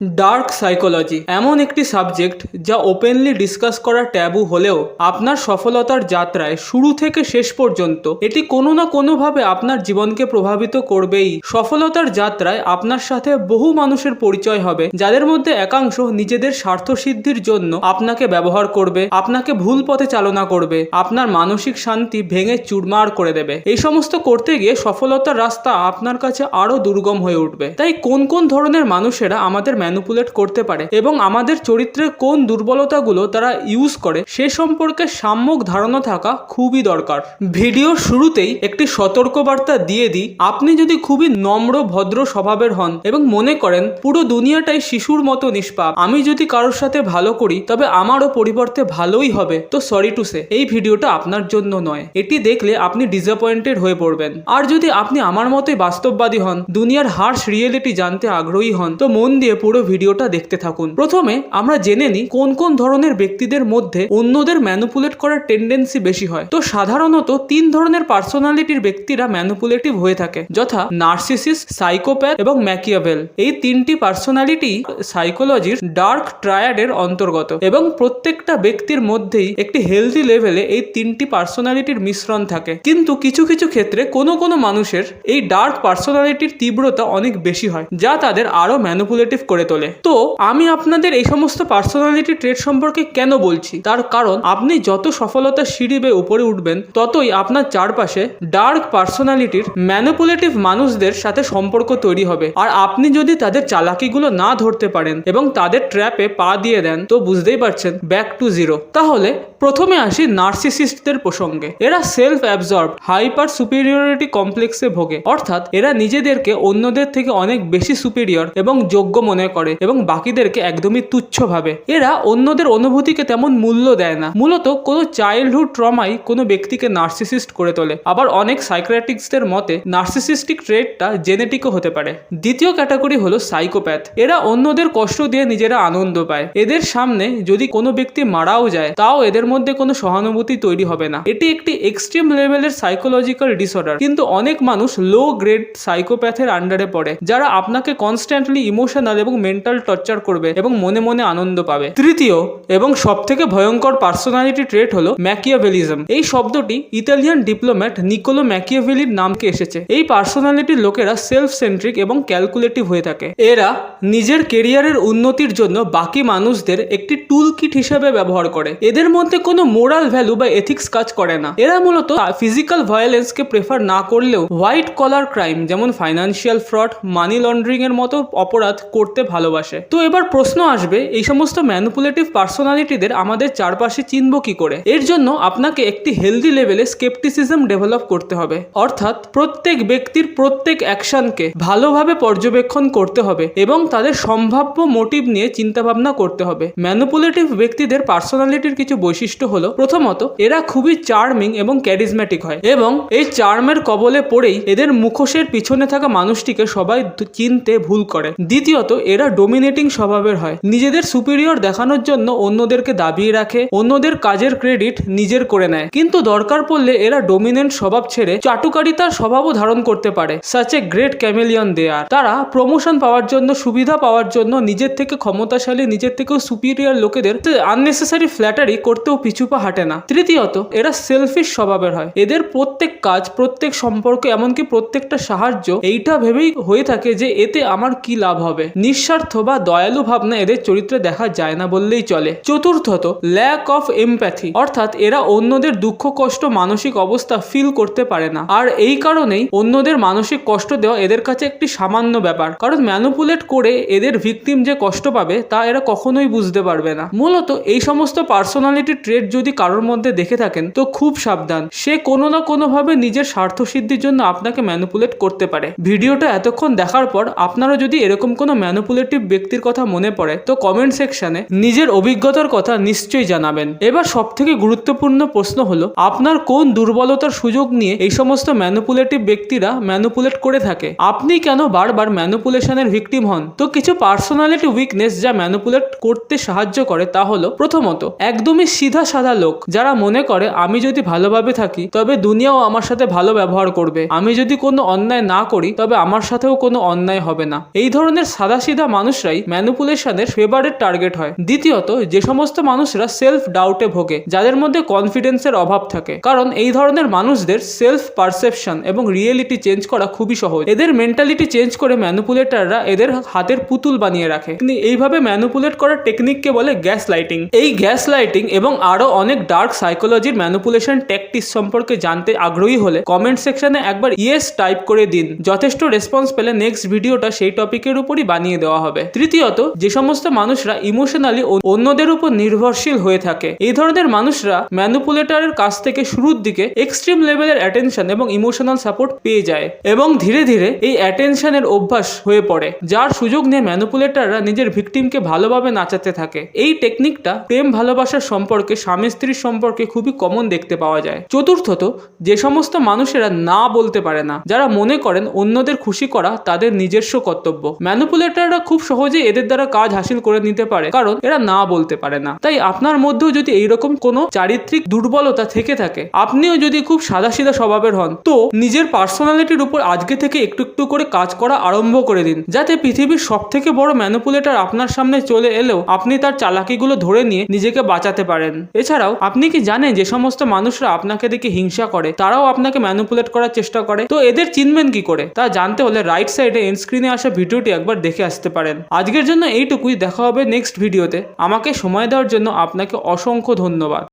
Dark psychology এমন একটি subject যা ওপেনলি ডিসকাস করা ট্যাবু হলেও আপনার সফলতার যাত্রায় শুরু থেকে শেষ পর্যন্ত এটি কোনো না কোনোভাবে আপনার জীবনকে প্রভাবিত করবেই। সফলতার যাত্রায় আপনার সাথে বহু মানুষের পরিচয় হবে, যাদের মধ্যে একাংশ নিজেদের স্বার্থসিদ্ধির জন্য আপনাকে ব্যবহার করবে, আপনাকে ভুল পথে চালনা করবে, আপনার মানসিক শান্তি ভেঙে চুরমার করে দেবে। এই সমস্ত করতে গিয়ে সফলতার রাস্তা আপনার কাছে আরও দুর্গম হয়ে উঠবে। তাই কোন কোন ধরনের মানুষেরা আমাদের ম্যানুপুলেট করতে পারে এবং আমাদের চরিত্রের কোন দুর্বলতাগুলো তারা ইউজ করে সে সম্পর্কে সাম্যক ধারণা থাকা খুবই দরকার। ভিডিওর শুরুতেই একটি সতর্কবার্তা দিয়ে দিই। আপনি যদি খুবই নম্র, ভদ্র স্বভাবের হন এবং মনে করেন পুরো দুনিয়াটাই শিশুর মতো নিষ্পাপ, আমি যদি কারোর সাথে ভালো করি, তবে আমারও পরিবর্তে ভালোই হবে। তো সরি টু সে এই ভিডিওটা আপনার জন্য নয়। এটি দেখলে আপনি ডিসঅ্যাপয়েন্টেড হয়ে পড়বেন। আর যদি আপনি আমার মতোই বাস্তববাদী হন, দুনিয়ার হার্শ রিয়েলিটি জানতে আগ্রহী হন, তো মন দিয়ে পুরো ভিডিওটা দেখতে থাকুন। প্রথমে আমরা জেনে নিই কোন কোন ধরনের ব্যক্তিদের মধ্যে অন্যদের ম্যানুপুলেট করার টেন্ডেন্সি বেশি হয়। তো সাধারণত তিন ধরনের পার্সোনালিটির ব্যক্তিরা ম্যানুপুলেটিভ হয়ে থাকে, যথা নার্সিসিস সাইকোপ্যাথ এবং ম্যাকিয়াভেল এই তিনটি পার্সোনালিটি সাইকোলজির ডার্ক ট্রায়াডের অন্তর্গত এবং প্রত্যেকটা ব্যক্তির মধ্যেই একটি হেলদি লেভেলে এই তিনটি পার্সোনালিটির মিশ্রণ থাকে। কিন্তু কিছু কিছু ক্ষেত্রে কোনো কোনো মানুষের এই ডার্ক পার্সোনালিটির তীব্রতা অনেক বেশি হয়, যা তাদের আরও ম্যানুপুলেটিভ করে তোলে। তো আমি আপনাদের এই সমস্ত পার্সোনালিটি ট্রেড সম্পর্কে কেন বলছি? তার কারণ, আপনি যত সফলতার সিঁড়ি বেয়ে উপরে উঠবেন, ততই আপনার চারপাশে ডার্ক পার্সোনালিটির ম্যানুপুলেটিভ মানুষদের সাথে সম্পর্ক তৈরি হবে। আর আপনি যদি তাদের চালাকিগুলো না ধরতে পারেন এবং তাদের ট্র্যাপে পা দিয়ে দেন, তো বুঝতেই পারছেন, ব্যাক টু জিরো। তাহলে প্রথমে আসি নার্সিসিস্টদের প্রসঙ্গে। এরা সেলফ অ্যাবজর্ব হাইপার সুপিরিয়রিটি কমপ্লেক্সে ভোগে। অর্থাৎ এরা নিজেদেরকে অন্যদের থেকে অনেক বেশি সুপিরিয়র এবং যোগ্য মনে করে। এবং বাকিদেরকে একদমই তুচ্ছ ভাবে এরা অন্যদের অনুভূতিকে তেমন মূল্য দেয় না। মূলত কোনো চাইল্ডহুড ট্রমাই কোনো ব্যক্তিকে নার্সিসিস্ট করে তোলে। আবার অনেক সাইক্রেটিক্সদের মতে নার্সিসিস্টিক ট্রেডটা জেনেটিকও হতে পারে। দ্বিতীয় ক্যাটাগরি হলো সাইকোপ্যাথ এরা অন্যদের কষ্ট দিয়ে নিজেরা আনন্দ পায়। এদের সামনে যদি কোনো ব্যক্তি মারাও যায়, তাও এদের মধ্যে কোনো সহানুভূতি তৈরি হবে না। এটি একটি এক্সট্রিম লেভেলের সাইকোলজিক্যাল ডিসঅর্ডার কিন্তু অনেক মানুষ লো গ্রেড সাইকোপ্যাথের আন্ডারে পড়ে, যারা আপনাকে কনস্ট্যান্টলি ইমোশনাল এবং মেন্টাল টর্চার করবে এবং মনে মনে আনন্দ পাবে। তৃতীয় এবং সব থেকে ভয়ঙ্কর পার্সোনালিটি ট্রেট হলো ম্যাকিয়াভেলিজম। এই শব্দটি ইতালিয়ান ডিপ্লোম্যাট নিকোলো ম্যাকিয়াভেলির নামকে এসেছে। এই পার্সোনালিটির লোকেরা সেলফ সেন্ট্রিক এবং ক্যালকুলেটিভ হয়ে থাকে। এরা নিজের কেরিয়ারের উন্নতির জন্য বাকি মানুষদের একটি টুল কিট হিসেবে ব্যবহার করে। এদের মধ্যে কোনো মোরাল ভ্যালু বা এথিক্স কাজ করে না। এরা মূলত ফিজিক্যাল ভায়োলেন্সকে প্রেফার না করলেও হোয়াইট কলার ক্রাইম যেমন ফাইন্যান্সিয়াল ফ্রড মানি লন্ডারিং এর মতো অপরাধ করতে ভালোবাসে। তো এবার প্রশ্ন আসবে, এই সমস্ত ম্যানুপুলেটিভ পার্সোনালিটিদের আমাদের চারপাশে চিনব কি করে? এর জন্য আপনাকে একটি হেলদি লেভেলে স্কেপটিসিজম ডেভেলপ করতে হবে। অর্থাৎ প্রত্যেক ব্যক্তির প্রত্যেক অ্যাকশনকে ভালোভাবে পর্যবেক্ষণ করতে হবে এবং তাদের সম্ভাব্য মোটিভ নিয়ে চিন্তাভাবনা করতে হবে। ম্যানুপুলেটিভ ব্যক্তিদের পার্সোনালিটির কিছু বৈশিষ্ট্য হলো, প্রথমত, এরা খুবই চার্মিং এবং ক্যারিজম্যাটিক হয় এবং এই চার্মের কবলে পড়েই এদের মুখোশের পিছনে থাকা মানুষটিকে সবাই চিনতে ভুল করে। দ্বিতীয়ত, এরা ডোমিনেটিং স্বভাবের হয়। নিজেদের সুপিরিয়র দেখানোর জন্য অন্যদেরকে দাবিয়ে রাখে, অন্যদের কাজের ক্রেডিট নিজের করে নেয়। কিন্তু দরকার পড়লে এরা ডোমিনেন্ট স্বভাব ছেড়ে চাটুকারিতার স্বভাবও ধারণ করতে পারে। Such a great chameleon there তারা প্রমোশন পাওয়ার জন্য, সুবিধা পাওয়ার জন্য নিজের থেকে ক্ষমতাশালী, নিজের থেকেও সুপিরিয়র লোকেদের আননেসেসারি ফ্ল্যাটারি করতেও পিছুপা হাঁটে না। তৃতীয়ত, এরা সেলফিশ স্বভাবের হয়। এদের প্রত্যেক কাজ, প্রত্যেক সম্পর্ক, এমনকি প্রত্যেকটা সাহায্য এইটা ভেবেই হয়ে থাকে যে এতে আমার কি লাভ হবে? নিঃস্বার্থ বা দয়ালু ভাবনা এদের চরিত্রে দেখা যায় না বললেই চলে। চতুর্থত ল্যাক অফ এমপ্যাথি অর্থাৎ এরা অন্যদের দুঃখ, কষ্ট, মানসিক অবস্থা ফিল করতে পারে না। আর এই কারণেই অন্যদের মানসিক কষ্ট দেওয়া এদের কাছে একটি সামান্য ব্যাপার। কারণ ম্যানুপুলেট করে এদের ভিকটিম যে কষ্ট পাবে, তা এরা কখনোই বুঝতে পারবে না। মূলত এই সমস্ত পার্সোনালিটি ট্রেড যদি কারোর মধ্যে দেখে থাকেন, তো খুব সাবধান। সে কোনো না কোনোভাবে নিজের স্বার্থ সিদ্ধির জন্য আপনাকে ম্যানুপুলেট করতে পারে। ভিডিওটা এতক্ষণ দেখার পর আপনারা যদি এরকম কোনো ম্যানুপুলেটিভ ব্যক্তির কথা মনে পড়ে, তো কমেন্ট সেকশনে নিজের অভিজ্ঞতার কথা নিশ্চয়ই জানাবেন। এবার সব থেকে গুরুত্বপূর্ণ প্রশ্ন হলো, আপনার কোন দুর্বলতার সুযোগ নিয়ে এই সমস্ত ম্যানুপুলেটিভ ব্যক্তিরা ম্যানুপুলেট করে থাকে? আপনি কেন বারবার ম্যানুপুলেশনের ভিকটিম হন? তো কিছু পার্সোনালিটি উইকনেস যা ম্যানুপুলেট করতে সাহায্য করে তা হলো, প্রথমত, একদমই সিধা সাদা লোক, যারা মনে করে, আমি যদি ভালোভাবে থাকি, তবে দুনিয়াও আমার সাথে ভালো ব্যবহার করবে। আমি যদি কোনো অন্যায় না করি, তবে আমার সাথেও কোনো অন্যায় হবে না। এই ধরনের সাদাসিধা মানুষরাই ম্যানুপুলেশনের ফেভারেট টার্গেট হয়। দ্বিতীয়ত, যে সমস্ত মানুষরা সেলফ ডাউটে ভোগে, যাদের মধ্যে কনফিডেন্সের অভাব থাকে। কারণ এই ধরনের মানুষদের সেলফ পারসেপশন এবং রিয়েলিটি চেঞ্জ করা খুবই সহজ। এদের মেন্টালিটি চেঞ্জ করে ম্যানুপুলেটাররা এদের হাতের পুতুল বানিয়ে রাখে। কিন্তু এইভাবে ম্যানুপুলেট করার টেকনিককে বলে গ্যাস লাইটিং এই গ্যাস লাইটিং এবং আরও অনেক ডার্ক সাইকোলজির ম্যানুপুলেশন ট্যাকটিস সম্পর্কে জানতে আগ্রহী হলে কমেন্ট সেকশনে একবার ইয়েস টাইপ করে দিন। যথেষ্ট রেসপন্স পেলে নেক্সট ভিডিওটা সেই টপিকের উপরই বানিয়ে দেওয়া হবে। তৃতীয়ত, যে সমস্ত মানুষরা ইমোশনালি অন্যদের উপর নির্ভরশীল হয়ে থাকে, এই ধরনের মানুষরা ম্যানুপুলেটারের কাছ থেকে শুরুর দিকে এক্সট্রিম লেভেলের অ্যাটেনশন এবং ইমোশনাল সাপোর্ট পেয়ে যায় এবং ধীরে ধীরে এই অ্যাটেনশনের অভ্যাস হয়ে পড়ে, যার সুযোগ নিয়ে ম্যানুপুলেটাররা নিজের ভিকটিমকে ভালোভাবে নাচাতে থাকে। এই টেকনিকটা প্রেম ভালোবাসার সম্পর্কে, স্বামী স্ত্রীর সম্পর্কে খুবই কমন দেখতে পাওয়া যায়। চতুর্থত, যে সমস্ত মানুষেরা না বলতে পারে না, যারা মনে করেন অন্যদের খুশি করা তাদের নিজস্ব কর্তব্য। ম্যানুপুলেটাররা খুব সহজে এদের দ্বারা কাজ হাসিল করে নিতে পারে, কারণ এরা না বলতে পারে না। তাই আপনার মধ্যেও যদি এইরকম কোনো চারিত্রিক দুর্বলতা থেকে থাকে, আপনিও যদি খুব সাদাসিধা স্বভাবের হন, তো নিজের পার্সোনালিটির উপর আজকে থেকে একটু একটু করে কাজ করা আরম্ভ করে দিন, যাতে পৃথিবীর সব থেকে বড় ম্যানুপুলেটার আপনার সামনে চলে এলেও আপনি তার চালাকিগুলো ধরে নিয়ে নিজেকে বাঁচাতে পারেন। এছাড়াও, আপনি কি জানেন যে সমস্ত মানুষরা আপনাকে দেখে হিংসা করে, তারাও আপনাকে ম্যানুপুলেট করার চেষ্টা করে? তো এদের চিনবেন কি করে? তা জানতে হলে রাইট সাইডে এন্ড স্ক্রিনে আসা ভিডিওটি একবার দেখে আসতে পারেন। আজকের জন্য এইটুকুই। দেখা হবে নেক্সট ভিডিওতে আমাকে সময় দেওয়ার জন্য আপনাকে অসংখ্য ধন্যবাদ।